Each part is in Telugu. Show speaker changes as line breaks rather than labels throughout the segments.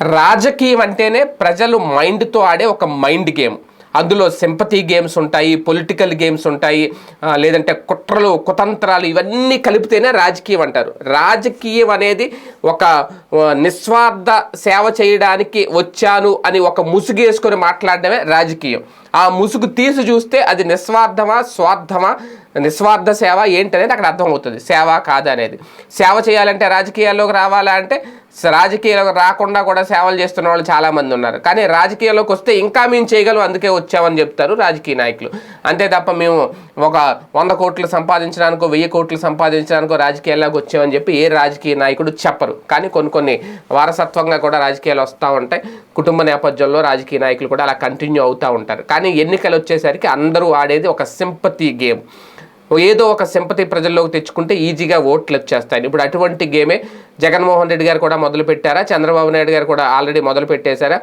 రాజకీయం అంటేనే ప్రజలు మైండ్తో ఆడే ఒక మైండ్ గేమ్. అందులో సింపతి గేమ్స్ ఉంటాయి పొలిటికల్ గేమ్స్ ఉంటాయి లేదంటే కుట్రలు కుతంత్రాలు ఇవన్నీ కలిపితేనే రాజకీయం అంటారు. రాజకీయం అనేది ఒక నిస్వార్థ సేవ చేయడానికి వచ్చాను అని ఒక ముసుగు వేసుకొని మాట్లాడడమే రాజకీయం. ఆ ముసుగు తీసి చూస్తే అది నిస్వార్థమా స్వార్థమా నిస్వార్థ సేవ ఏంటనేది అక్కడ అర్థమవుతుంది. సేవ కాదు అనేది సేవ చేయాలంటే రాజకీయాల్లోకి రావాలా అంటే రాజకీయాలకు రాకుండా కూడా సేవలు చేస్తున్న వాళ్ళు చాలామంది ఉన్నారు. కానీ రాజకీయాల్లోకి వస్తే ఇంకా మేము చేయగలం అందుకే వచ్చామని చెప్తారు రాజకీయ నాయకులు. అంతే తప్ప మేము ఒక వంద కోట్లు సంపాదించడానికో వెయ్యి కోట్లు సంపాదించడానికో రాజకీయాల్లోకి వచ్చామని చెప్పి ఏ రాజకీయ నాయకుడు చెప్పరు. కానీ కొన్ని కొన్ని వారసత్వంగా కూడా రాజకీయాలు వస్తూ ఉంటాయి. కుటుంబ నేపథ్యంలో రాజకీయ నాయకులు కూడా అలా కంటిన్యూ అవుతూ ఉంటారు. కానీ ఎన్నికలు వచ్చేసరికి అందరూ ఆడేది ఒక సింపతి గేమ్. ఏదో ఒక సింపతి ప్రజల్లోకి తెచ్చుకుంటే ఈజీగా ఓట్లు వచ్చేస్తాయి. ఇప్పుడు అటువంటి గేమే జగన్మోహన్ రెడ్డి గారు కూడా మొదలు పెట్టారా? చంద్రబాబు నాయుడు గారు కూడా ఆల్రెడీ మొదలు పెట్టేశారా?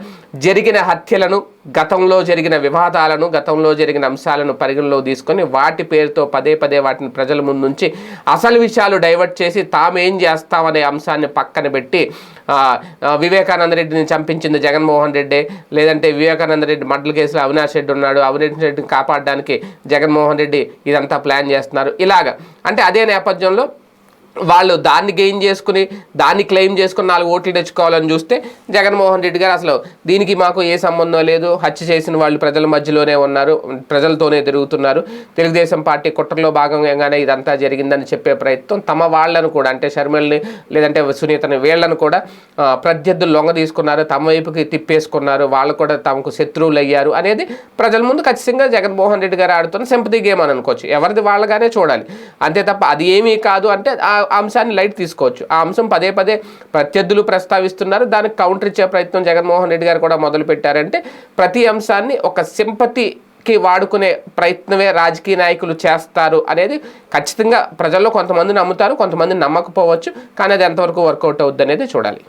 జరిగిన హత్యలను గతంలో జరిగిన వివాదాలను గతంలో జరిగిన అంశాలను పరిగణలో తీసుకొని వాటి పేరుతో పదే పదే వాటిని ప్రజల ముందుంచి అసలు విషయాలు డైవర్ట్ చేసి తామేం చేస్తామనే అంశాన్ని పక్కన పెట్టి వివేకానంద రెడ్డిని చంపించింది జగన్మోహన్ రెడ్డి. లేదంటే వివేకానంద రెడ్డి మడ్ల కేసులో అవినాష్ రెడ్డి ఉన్నాడు. అవినాష్ రెడ్డిని కాపాడడానికి జగన్మోహన్ రెడ్డి ఇదంతా ప్లాన్ చేస్తున్నారు. ఇలాగా. అంటే అదే నేపథ్యంలో వాళ్ళు దాన్ని గెయిన్ చేసుకుని దాన్ని క్లెయిమ్ చేసుకుని నాలుగు ఓట్లు తెచ్చుకోవాలని చూస్తే జగన్మోహన్ రెడ్డి గారు అసలు దీనికి మాకు ఏ సంబంధం లేదు. హత్య చేసిన వాళ్ళు ప్రజల మధ్యలోనే ఉన్నారు ప్రజలతోనే తిరుగుతున్నారు. తెలుగుదేశం పార్టీ కుట్రలో భాగంగానే ఇదంతా జరిగిందని చెప్పే ప్రయత్నం తమ వాళ్ళను కూడా అంటే షర్మిల్ని లేదంటే సునీతని వీళ్ళను కూడా ప్రత్యర్థులు లొంగ తీసుకున్నారు తమ వైపుకి తిప్పేసుకున్నారు. వాళ్ళు కూడా తమకు శత్రువులు అయ్యారు అనేది ప్రజల ముందు ఖచ్చితంగా జగన్మోహన్ రెడ్డి గారు ఆడుతున్న సింపతి గేమ్ అని అనుకోవచ్చు. ఎవరిది వాళ్ళగానే చూడాలి. అంతే తప్ప అది ఏమీ కాదు అంటే అంశాన్ని లైట్ తీసుకోవచ్చు. ఆ అంశం పదే పదే ప్రత్యర్థులు ప్రస్తావిస్తున్నారు. దానికి కౌంటర్ ఇచ్చే ప్రయత్నం జగన్మోహన్ రెడ్డి గారు కూడా మొదలు పెట్టారంటే ప్రతి అంశాన్ని ఒక సింపతి కి వాడుకునే ప్రయత్నమే రాజకీయ నాయకులు చేస్తారు అనేది ఖచ్చితంగా ప్రజల్లో కొంతమంది నమ్ముతారు కొంతమంది నమ్మకపోవచ్చు. కానీ అది ఎంతవరకు వర్కౌట్ అవుద్ది అనేది చూడాలి.